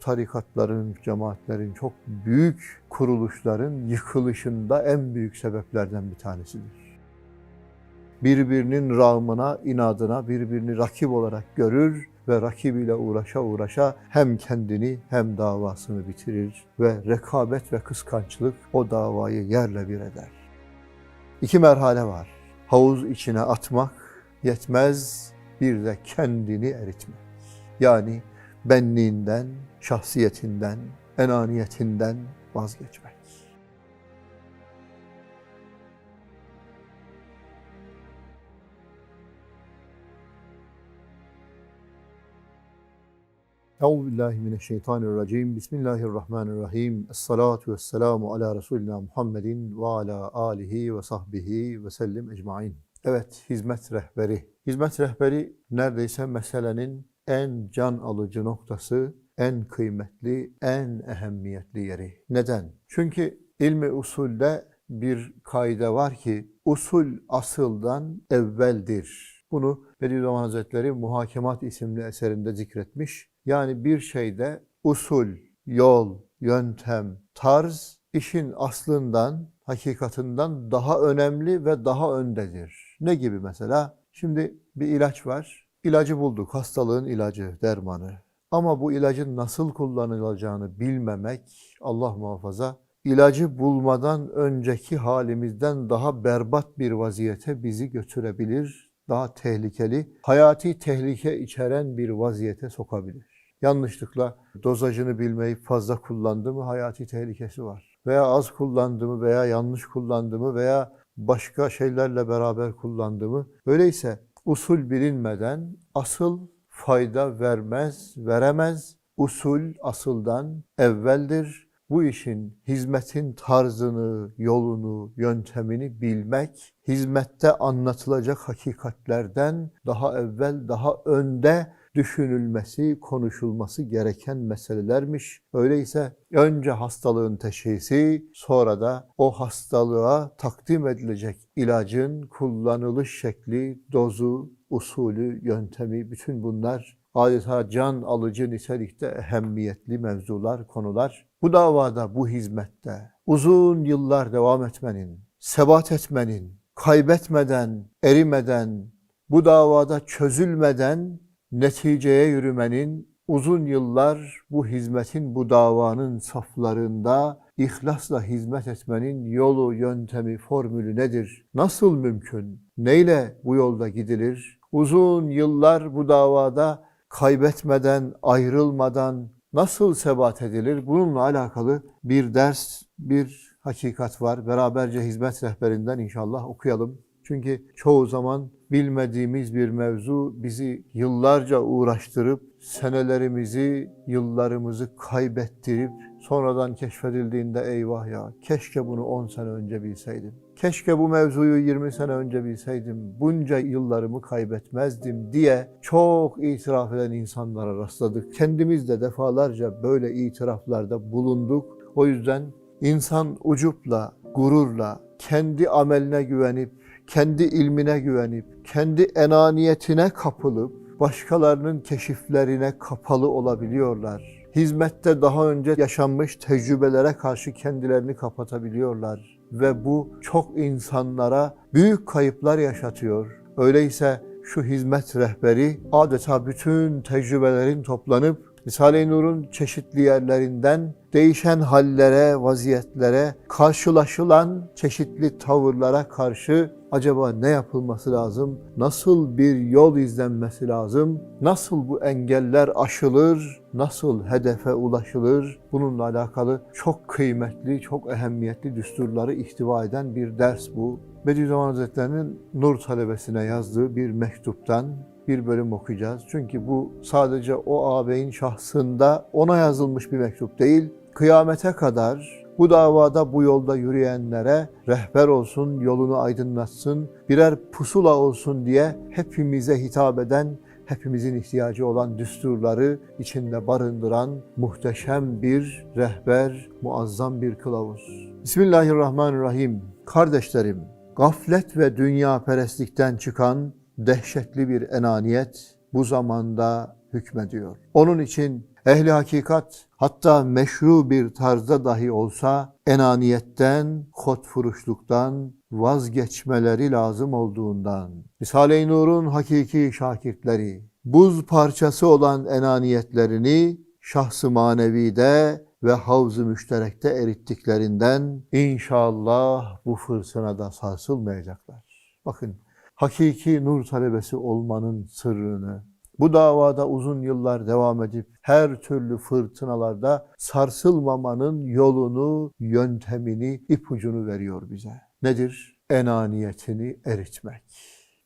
tarikatların, cemaatlerin, çok büyük kuruluşların yıkılışında en büyük sebeplerden bir tanesidir. Birbirinin rağmına, inadına birbirini rakip olarak görür ve rakibiyle uğraşa uğraşa hem kendini hem davasını bitirir ve rekabet ve kıskançlık o davayı yerle bir eder. İki merhale var. Havuz içine atmak yetmez, bir de kendini eritmek. Yani benliğinden, şahsiyetinden, enaniyetinden vazgeçmek. Euzu billahi mineşşeytanirracim. Bismillahirrahmanirrahim. Essalatu vesselamu ala Resulina Muhammedin ve ala alihi ve sahbihi ve sellim ecmaîn. Evet, hizmet rehberi. Hizmet rehberi neredeyse meselenin en can alıcı noktası, en kıymetli, en ehemmiyetli yeri. Neden? Çünkü ilmi usulde bir kaide var ki usul asıldan evveldir. Bunu Bediüzzaman Hazretleri Muhakemat isimli eserinde zikretmiş. Yani bir şeyde usul, yol, yöntem, tarz işin aslından, hakikatinden daha önemli ve daha öndedir. Ne gibi mesela? Şimdi bir ilaç var. İlacı bulduk. Hastalığın ilacı, dermanı. Ama bu ilacın nasıl kullanılacağını bilmemek Allah muhafaza ilacı bulmadan önceki halimizden daha berbat bir vaziyete bizi götürebilir. Daha tehlikeli, hayati tehlike içeren bir vaziyete sokabilir. Yanlışlıkla dozajını bilmeyip fazla kullandı mı hayati tehlikesi var. Veya az kullandı mı veya yanlış kullandı mı veya başka şeylerle beraber kullandı mı. Öyleyse usul bilinmeden asıl fayda vermez, veremez. Usul asıldan evveldir. Bu işin hizmetin tarzını, yolunu, yöntemini bilmek, hizmette anlatılacak hakikatlerden daha evvel, daha önde düşünülmesi, konuşulması gereken meselelermiş. Öyleyse önce hastalığın teşhisi, sonra da o hastalığa takdim edilecek ilacın kullanılış şekli, dozu, usulü, yöntemi, bütün bunlar adeta can alıcı nitelikte ehemmiyetli mevzular, konular. Bu davada, bu hizmette uzun yıllar devam etmenin, sebat etmenin, kaybetmeden, erimeden, bu davada çözülmeden neticeye yürümenin, uzun yıllar bu hizmetin, bu davanın saflarında ihlasla hizmet etmenin yolu, yöntemi, formülü nedir? Nasıl mümkün? Neyle bu yolda gidilir? Uzun yıllar bu davada kaybetmeden, ayrılmadan nasıl sebat edilir? Bununla alakalı bir ders, bir hakikat var. Beraberce hizmet rehberinden inşallah okuyalım. Çünkü çoğu zaman bilmediğimiz bir mevzu bizi yıllarca uğraştırıp senelerimizi, yıllarımızı kaybettirip sonradan keşfedildiğinde eyvah ya keşke bunu 10 sene önce bilseydim. Keşke bu mevzuyu 20 sene önce bilseydim. Bunca yıllarımı kaybetmezdim diye çok itiraf eden insanlara rastladık. Kendimiz de defalarca böyle itiraflarda bulunduk. O yüzden insan ucupla, gururla, kendi ameline güvenip kendi ilmine güvenip, kendi enaniyetine kapılıp, başkalarının keşiflerine kapalı olabiliyorlar. Hizmette daha önce yaşanmış tecrübelere karşı kendilerini kapatabiliyorlar. Ve bu çok insanlara büyük kayıplar yaşatıyor. Öyleyse şu hizmet rehberi adeta bütün tecrübelerin toplanıp Risale-i Nur'un çeşitli yerlerinden değişen hallere, vaziyetlere, karşılaşılan çeşitli tavırlara karşı acaba ne yapılması lazım? Nasıl bir yol izlenmesi lazım? Nasıl bu engeller aşılır? Nasıl hedefe ulaşılır? Bununla alakalı çok kıymetli, çok ehemmiyetli düsturları ihtiva eden bir ders bu. Bediüzzaman Hazretleri'nin Nur talebesine yazdığı bir mektuptan bir bölüm okuyacağız. Çünkü bu sadece o ağabeyin şahsında ona yazılmış bir mektup değil. Kıyamete kadar bu davada bu yolda yürüyenlere rehber olsun, yolunu aydınlatsın, birer pusula olsun diye hepimize hitap eden, hepimizin ihtiyacı olan düsturları içinde barındıran muhteşem bir rehber, muazzam bir kılavuz. Bismillahirrahmanirrahim. Kardeşlerim, gaflet ve dünya perestlikten çıkan dehşetli bir enaniyet bu zamanda hükmediyor. Onun için Ehli hakikat hatta meşru bir tarzda dahi olsa enaniyetten, kotfuruşluktan vazgeçmeleri lazım olduğundan. Risale-i Nur'un hakiki şakirtleri buz parçası olan enaniyetlerini şahsı manevide ve havz-ı müşterekte erittiklerinden inşallah bu fırtınada sarsılmayacaklar. Bakın hakiki nur talebesi olmanın sırrını, bu davada uzun yıllar devam edip her türlü fırtınalarda sarsılmamanın yolunu, yöntemini, ipucunu veriyor bize. Nedir? Enaniyetini eritmek.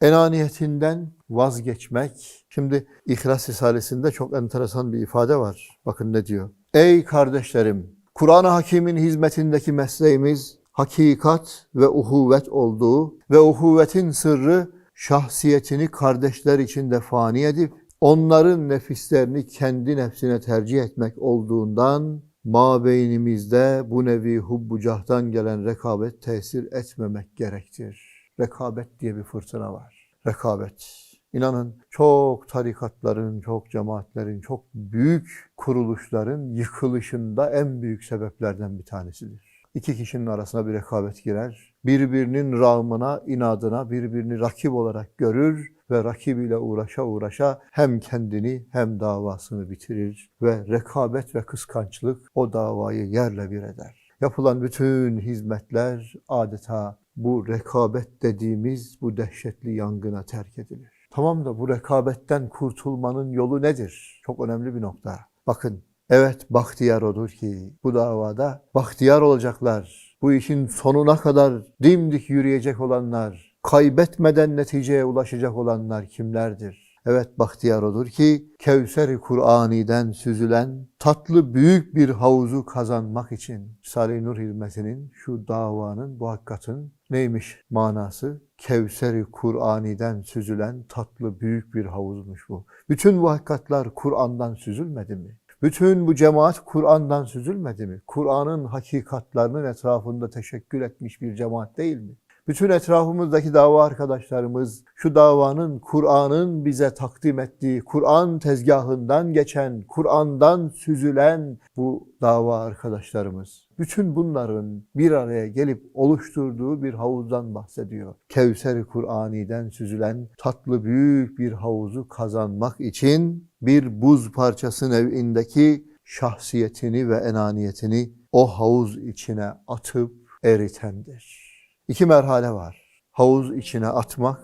Enaniyetinden vazgeçmek. Şimdi İhlas Risalesi'nde çok enteresan bir ifade var. Bakın ne diyor? Ey kardeşlerim! Kur'an-ı Hakim'in hizmetindeki mesleğimiz hakikat ve uhuvvet olduğu ve uhuvvetin sırrı şahsiyetini kardeşler içinde fani edip onların nefislerini kendi nefsine tercih etmek olduğundan mabeynimizde bu nevi hubbucahtan gelen rekabet tesir etmemek gerektir. Rekabet diye bir fırtına var. Rekabet. İnanın çok tarikatların, çok cemaatlerin, çok büyük kuruluşların yıkılışında en büyük sebeplerden bir tanesidir. İki kişinin arasına bir rekabet girer. Birbirinin rağmına, inadına birbirini rakip olarak görür ve rakibiyle uğraşa uğraşa hem kendini hem davasını bitirir ve rekabet ve kıskançlık o davayı yerle bir eder. Yapılan bütün hizmetler adeta bu rekabet dediğimiz bu dehşetli yangına terk edilir. Tamam da bu rekabetten kurtulmanın yolu nedir? Çok önemli bir nokta. Bakın, evet bahtiyar odur ki bu davada bahtiyar olacaklar. Bu işin sonuna kadar dimdik yürüyecek olanlar, kaybetmeden neticeye ulaşacak olanlar kimlerdir? Evet bahtiyar odur ki Kevser-i Kur'ani'den süzülen tatlı büyük bir havuzu kazanmak için Risale-i Nur hizmetinin şu davanın, bu hakikatin neymiş manası? Kevser-i Kur'ani'den süzülen tatlı büyük bir havuzmuş bu. Bütün bu hakikatlar Kur'an'dan süzülmedi mi? Bütün bu cemaat Kur'an'dan süzülmedi mi? Kur'an'ın hakikatlarının etrafında teşekkül etmiş bir cemaat değil mi? Bütün etrafımızdaki dava arkadaşlarımız şu davanın, Kur'an'ın bize takdim ettiği, Kur'an tezgahından geçen, Kur'an'dan süzülen bu dava arkadaşlarımız. Bütün bunların bir araya gelip oluşturduğu bir havuzdan bahsediyor. Kevser-i Kur'ani'den süzülen tatlı büyük bir havuzu kazanmak için bir buz parçası nev'indeki şahsiyetini ve enaniyetini o havuz içine atıp eritendir. İki merhale var. Havuz içine atmak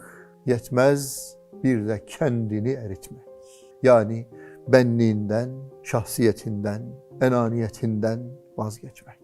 yetmez, bir de kendini eritmek. Yani benliğinden, şahsiyetinden, enaniyetinden vazgeçmek.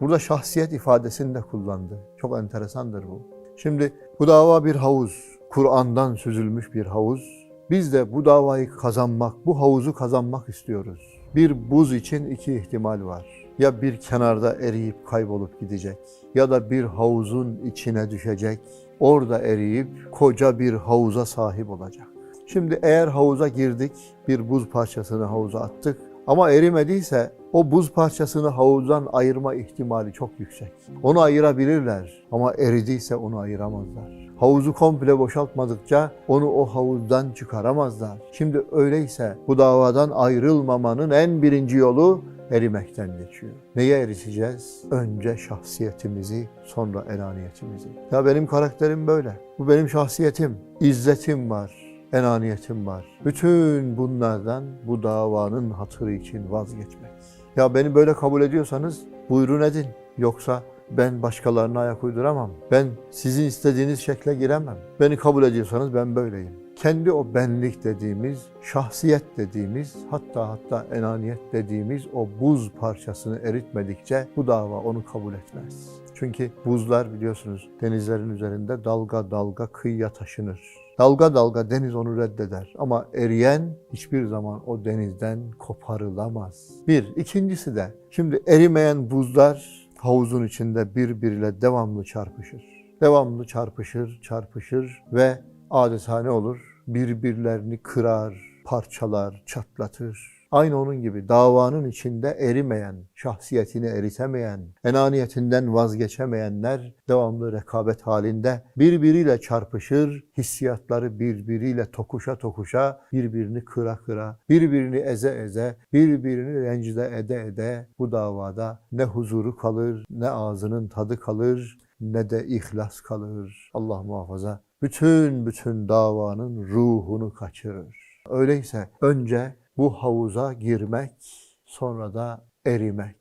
Burada şahsiyet ifadesini de kullandı. Çok enteresandır bu. Şimdi bu dava bir havuz, Kur'an'dan süzülmüş bir havuz. Biz de bu davayı kazanmak, bu havuzu kazanmak istiyoruz. Bir buz için iki ihtimal var. Ya bir kenarda eriyip kaybolup gidecek ya da bir havuzun içine düşecek. Orada eriyip koca bir havuza sahip olacak. Şimdi eğer havuza girdik, bir buz parçasını havuza attık ama erimediyse o buz parçasını havuzdan ayırma ihtimali çok yüksek. Onu ayırabilirler ama eridiyse onu ayıramazlar. Havuzu komple boşaltmadıkça onu o havuzdan çıkaramazlar. Şimdi öyleyse bu davadan ayrılmamanın en birinci yolu erimekten geçiyor. Neye eriteceğiz? Önce şahsiyetimizi, sonra enaniyetimizi. Ya benim karakterim böyle. Bu benim şahsiyetim. İzzetim var, enaniyetim var. Bütün bunlardan bu davanın hatırı için vazgeçmek. Ya beni böyle kabul ediyorsanız buyurun edin. Yoksa ben başkalarına ayak uyduramam. Ben sizin istediğiniz şekle giremem. Beni kabul ediyorsanız ben böyleyim. Kendi o benlik dediğimiz, şahsiyet dediğimiz, hatta hatta enaniyet dediğimiz o buz parçasını eritmedikçe bu dava onu kabul etmez. Çünkü buzlar biliyorsunuz denizlerin üzerinde dalga dalga kıyıya taşınır. Dalga dalga deniz onu reddeder ama eriyen hiçbir zaman o denizden koparılamaz. Bir. ikincisi de şimdi erimeyen buzlar havuzun içinde birbiriyle devamlı çarpışır. Devamlı çarpışır, çarpışır ve adeta ne olur? Birbirlerini kırar, parçalar, çatlatır. Aynı onun gibi davanın içinde erimeyen, şahsiyetini eritemeyen, enaniyetinden vazgeçemeyenler devamlı rekabet halinde birbiriyle çarpışır, hissiyatları birbiriyle tokuşa tokuşa, birbirini kıra kıra, birbirini eze eze, birbirini rencide ede ede bu davada ne huzuru kalır, ne ağzının tadı kalır, ne de ihlas kalır. Allah muhafaza. Bütün bütün davanın ruhunu kaçırır. Öyleyse önce bu havuza girmek, sonra da erimek.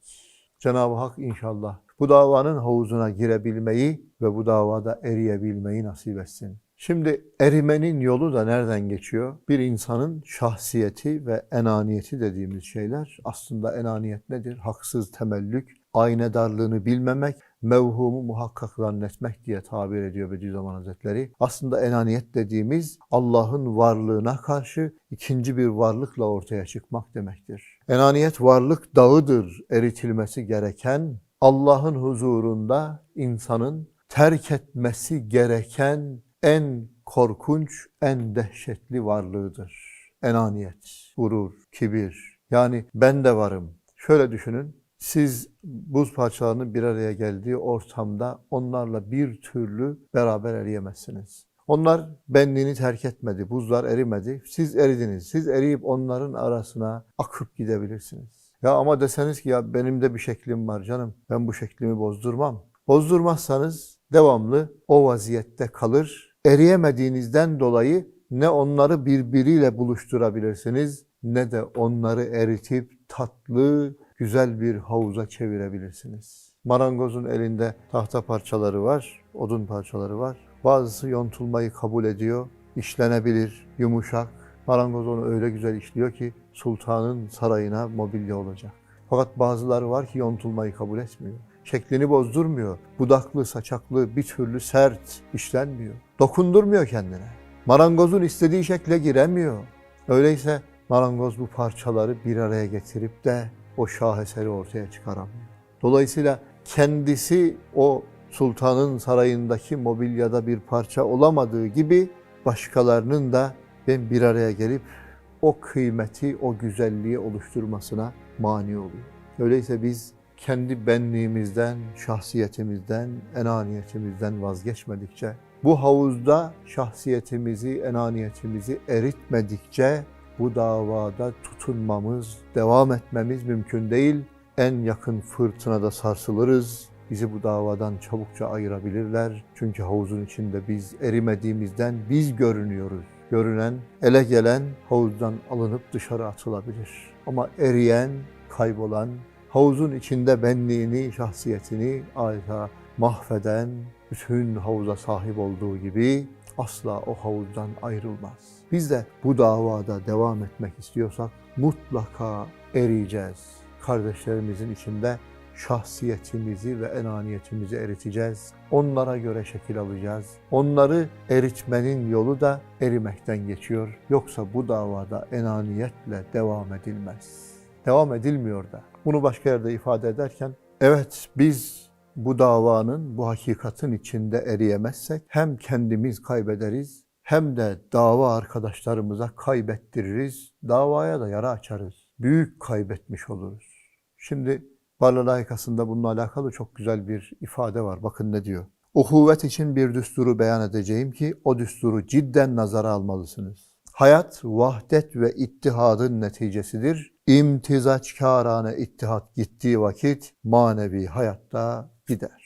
Cenab-ı Hak inşallah bu davanın havuzuna girebilmeyi ve bu davada eriyebilmeyi nasip etsin. Şimdi erimenin yolu da nereden geçiyor? Bir insanın şahsiyeti ve enaniyeti dediğimiz şeyler aslında enaniyet nedir? Haksız temellük, aynedarlığını bilmemek, mevhumu muhakkak zannetmek diye tabir ediyor Bediüzzaman Hazretleri. Aslında enaniyet dediğimiz Allah'ın varlığına karşı ikinci bir varlıkla ortaya çıkmak demektir. Enaniyet varlık dağıdır eritilmesi gereken, Allah'ın huzurunda insanın terk etmesi gereken en korkunç, en dehşetli varlığıdır. Enaniyet, gurur, kibir. Yani ben de varım. Şöyle düşünün, siz buz parçalarının bir araya geldiği ortamda onlarla bir türlü beraber eriyemezsiniz. Onlar benliğini terk etmedi, buzlar erimedi. Siz eridiniz. Siz eriyip onların arasına akıp gidebilirsiniz. Ya ama deseniz ki ya benim de bir şeklim var canım. Ben bu şeklimi bozdurmam. Bozdurmazsanız devamlı o vaziyette kalır. Eriyemediğinizden dolayı ne onları birbiriyle buluşturabilirsiniz ne de onları eritip tatlı, güzel bir havuza çevirebilirsiniz. Marangozun elinde tahta parçaları var, odun parçaları var. Bazısı yontulmayı kabul ediyor, işlenebilir, yumuşak. Marangoz onu öyle güzel işliyor ki sultanın sarayına mobilya olacak. Fakat bazıları var ki yontulmayı kabul etmiyor. Şeklini bozdurmuyor. Budaklı, saçaklı, bir türlü sert işlenmiyor. Dokundurmuyor kendine. Marangozun istediği şekle giremiyor. Öyleyse marangoz bu parçaları bir araya getirip de o şaheseri ortaya çıkaramıyor. Dolayısıyla kendisi o sultanın sarayındaki mobilyada bir parça olamadığı gibi başkalarının da ben bir araya gelip o kıymeti, o güzelliği oluşturmasına mani oluyor. Öyleyse biz kendi benliğimizden, şahsiyetimizden, enaniyetimizden vazgeçmedikçe, bu havuzda şahsiyetimizi, enaniyetimizi eritmedikçe bu davada tutunmamız, devam etmemiz mümkün değil. En yakın fırtınada sarsılırız. Bizi bu davadan çabukça ayırabilirler. Çünkü havuzun içinde biz erimediğimizden biz görünüyoruz. Görünen, ele gelen havuzdan alınıp dışarı atılabilir. Ama eriyen, kaybolan, havuzun içinde benliğini, şahsiyetini adeta mahveden, bütün havuza sahip olduğu gibi asla o havuzdan ayrılmaz. Biz de bu davada devam etmek istiyorsak mutlaka eriyeceğiz. Kardeşlerimizin içinde şahsiyetimizi ve enaniyetimizi eriteceğiz. Onlara göre şekil alacağız. Onları eritmenin yolu da erimekten geçiyor. Yoksa bu davada enaniyetle devam edilmez. Devam edilmiyor da. Bunu başka yerde ifade ederken, evet biz bu davanın, bu hakikatin içinde eriyemezsek hem kendimiz kaybederiz hem de dava arkadaşlarımıza kaybettiririz. Davaya da yara açarız. Büyük kaybetmiş oluruz. Şimdi Barla layıkasında bununla alakalı çok güzel bir ifade var. Bakın ne diyor. Uhuvvet için bir düsturu beyan edeceğim ki o düsturu cidden nazara almalısınız. Hayat vahdet ve ittihadın neticesidir. İmtizaçkârane ittihat gittiği vakit manevi hayatta gider.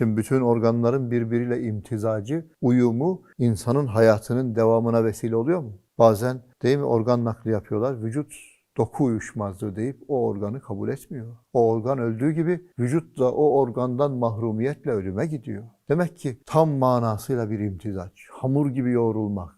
Şimdi bütün organların birbiriyle imtizacı, uyumu insanın hayatının devamına vesile oluyor mu? Bazen değil mi organ nakli yapıyorlar. Vücut doku uyuşmazlığı deyip o organı kabul etmiyor. O organ öldüğü gibi vücut da o organdan mahrumiyetle ölüme gidiyor. Demek ki tam manasıyla bir imtizaç. Hamur gibi yoğrulmak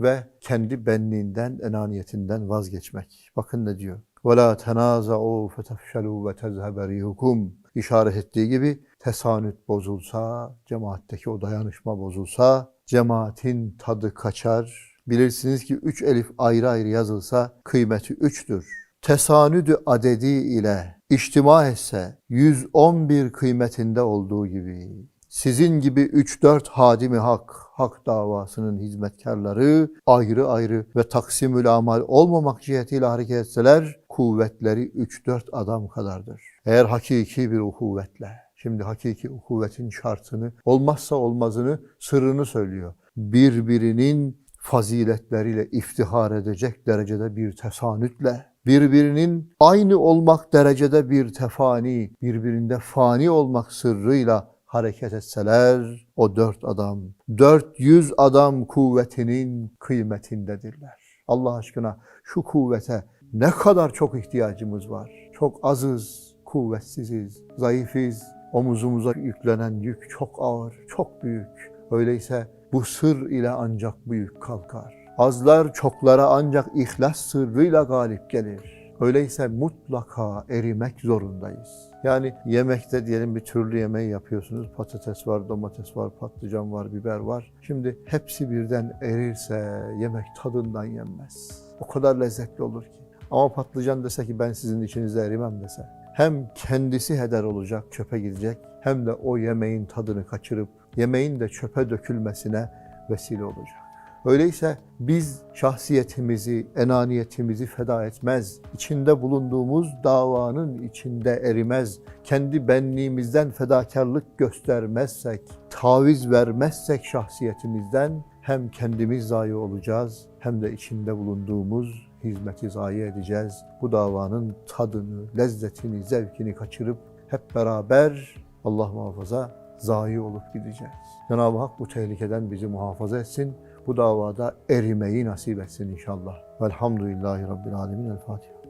ve kendi benliğinden, enaniyetinden vazgeçmek. Bakın ne diyor. وَلَا تَنَازَعُوا فَتَفْشَلُوا وَتَذْهَبَ رِيهُكُمْ işaret ettiği gibi tesanüt bozulsa, cemaatteki o dayanışma bozulsa, cemaatin tadı kaçar. Bilirsiniz ki üç elif ayrı ayrı yazılsa kıymeti üçtür. Tesanüdü adedi ile içtima etse 111 kıymetinde olduğu gibi sizin gibi 3-4 hadimi hak hak davasının hizmetkarları ayrı ayrı ve taksimül amal olmamak cihetiyle hareket etseler kuvvetleri 3-4 adam kadardır. Eğer hakiki bir kuvvetle, şimdi hakiki kuvvetin şartını, olmazsa olmazını, sırrını söylüyor. Birbirinin faziletleriyle iftihar edecek derecede bir tesanütle, birbirinin aynı olmak derecede bir tefani, birbirinde fani olmak sırrıyla hareket etseler o dört adam, 400 adam kuvvetinin kıymetindedirler. Allah aşkına şu kuvvete ne kadar çok ihtiyacımız var. Çok azız, kuvvetsiziz, zayıfiz. Omuzumuza yüklenen yük çok ağır, çok büyük. Öyleyse bu sır ile ancak büyük kalkar. Azlar çoklara ancak ihlas sırrıyla galip gelir. Öyleyse mutlaka erimek zorundayız. Yani yemekte diyelim bir türlü yemeği yapıyorsunuz. Patates var, domates var, patlıcan var, biber var. Şimdi hepsi birden erirse yemek tadından yenmez. O kadar lezzetli olur ki. Ama patlıcan dese ki ben sizin içinizde erimem dese. Hem kendisi heder olacak, çöpe gidecek. Hem de o yemeğin tadını kaçırıp yemeğin de çöpe dökülmesine vesile olacak. Öyleyse biz şahsiyetimizi, enaniyetimizi feda etmez, içinde bulunduğumuz davanın içinde erimez, kendi benliğimizden fedakarlık göstermezsek, taviz vermezsek şahsiyetimizden hem kendimiz zayi olacağız hem de içinde bulunduğumuz hizmeti zayi edeceğiz. Bu davanın tadını, lezzetini, zevkini kaçırıp hep beraber Allah muhafaza zayi olup gideceğiz. Cenab-ı Hak bu tehlikeden bizi muhafaza etsin. Bu davada erimeyi nasip etsin inşallah. Velhamdülillahi Rabbil Alemin. El Fatiha.